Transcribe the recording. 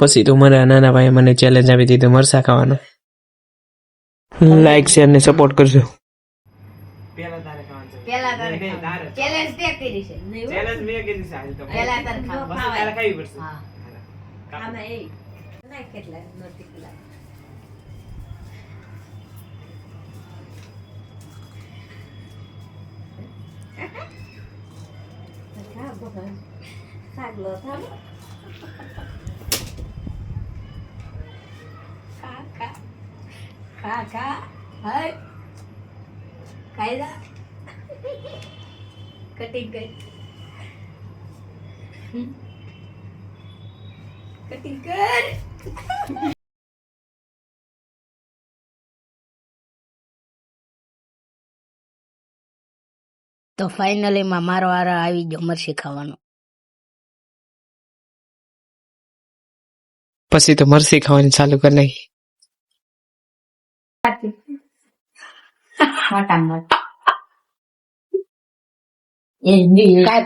પછી તો મારા નાના ભાઈએ મને ચેલેન્જ આપી દીધું મરસા ખાવાનો. લાઈક શેર ને સપોર્ટ કરજો. પેલા તારે ખા ખા હાય જા કટિંગ કરી કટિંગ કર તો ફાઇનલી માં મારો વારો આવી ગયો મરસી ખાવાનો પછી તો મરસી ખાવાની ચાલુ કરી નાખી. มาตังเลยยินดีได้